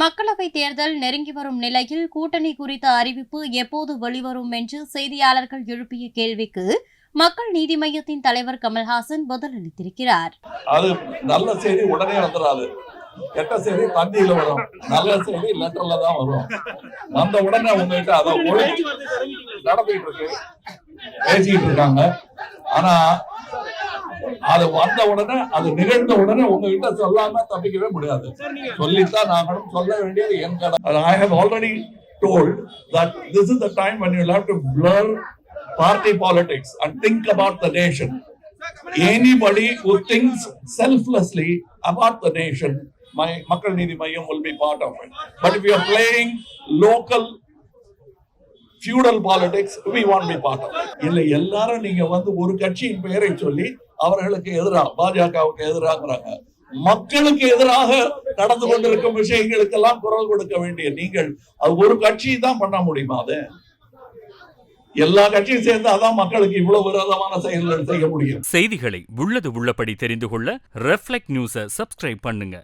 மக்களவைத் தேர்தல் நெருங்கி வரும் நிலையில் கூட்டணி குறித்த அறிவிப்பு எப்போது வெளிவரும் என்று செய்தியாளர்கள் எழுப்பிய கேள்விக்கு மக்கள் நீதி மையத்தின் தலைவர் கமல்ஹாசன் பதிலளித்திருக்கிறார். அது நல்ல செய்தி உடனே வந்துடாது. கெட்ட செய்தி தந்தியில வரும். நல்ல செய்தி லெட்டர்ல தான் வரும். வந்த உடனே உங்ககிட்ட அதை ஒழுங்கு இருக்கு. பேசிக்கிட்டு இருக்காங்க. ஆனா அது வந்த உடனே அது நிகழ்ந்த உடனே உங்ககிட்ட சொல்லாம தப்பிக்கவே முடியாது சொல்லித்தான் நாங்களும் சொல்ல வேண்டியது என் கடமை I have already told that this is the time when you have to blur party politics and think about the nation anybody who thinks selflessly about the nation, my Makkal Nidhi Mayam will be part of it. But if you are playing local feudal politics, we won't be part of it. இல்ல எல்லாரும் நீங்க வந்து ஒரு கட்சியின் பெயரை சொல்லி அவர்களுக்கு எதிராக பாஜகவுக்கு எதிராகிறாங்க. மக்களுக்கு எதிராக நடந்து கொண்டிருக்கும் விஷயங்களுக்கெல்லாம் குரல் கொடுக்க வேண்டிய நீங்கள் அது ஒரு கட்சி தான் பண்ண முடியுமா அது? எல்லா கட்சியும் சேர்ந்து அதான் மக்களுக்கு இவ்வளவு விரோதமான செயல்கள் செய்ய முடியும். செய்திகளை உள்ளது உள்ளபடி தெரிந்து கொள்ள ரெஃப்ளெக்ட் நியூஸை சப்ஸ்கிரைப் பண்ணுங்க.